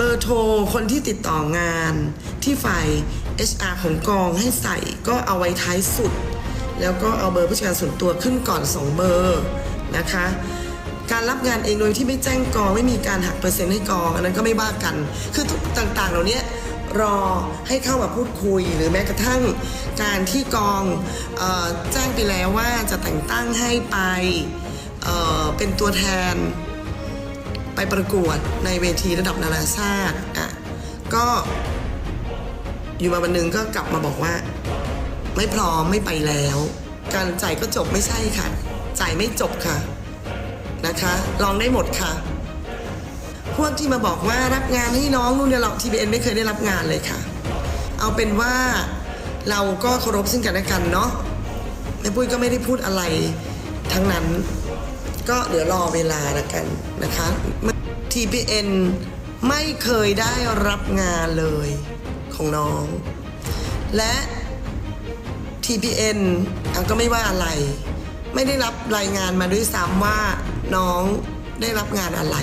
เบอร์โทรคนที่ติดต่องานที่ฝ่าย HR ของกองให้ใส่ก็เอาไว้ท้ายสุด แล้วก็เอาเบอร์ผู้จัดการส่วนตัวขึ้นก่อน 2 เบอร์นะคะ การรับงานเองโดยที่ไม่แจ้งกองไม่มีการหักเปอร์เซ็นต์ให้กองอันนั้นก็ไม่ว่ากัน คือทุกต่างๆ เหล่านี้รอให้เข้ามาพูดคุยหรือแม้กระทั่งการที่กองออแจ้งไปแล้วว่าจะแต่งตั้งให้ไปเเป็นตัวแทน ไปประกวดในเวทีระดับนานาชาติอะก็อยู่มาวันหนึ่งก็กลับมาบอกว่า ไม่พร้อมไม่ไปแล้ว การจ่ายก็จบไม่ใช่ค่ะ จ่ายไม่จบค่ะนะคะลองได้หมดค่ะ พวกที่มาบอกว่ารับงานให้น้องนู่นเนี่ยเราทีบีเอ็นไม่เคยได้รับงานเลยค่ะ เอาเป็นว่าเราก็เคารพซึ่งกันและกันเนาะแม่ปุ้ยก็ไม่ได้พูดอะไรทั้งนั้น ก็เดี๋ยวรอเวลาละกันนะคะ TPN ไม่เคยได้รับงานเลยของน้อง และ TPN เอาก็ไม่ว่าอะไร ไม่ได้รับรายงานมาด้วยซ้ำว่าน้องได้รับงานอะไร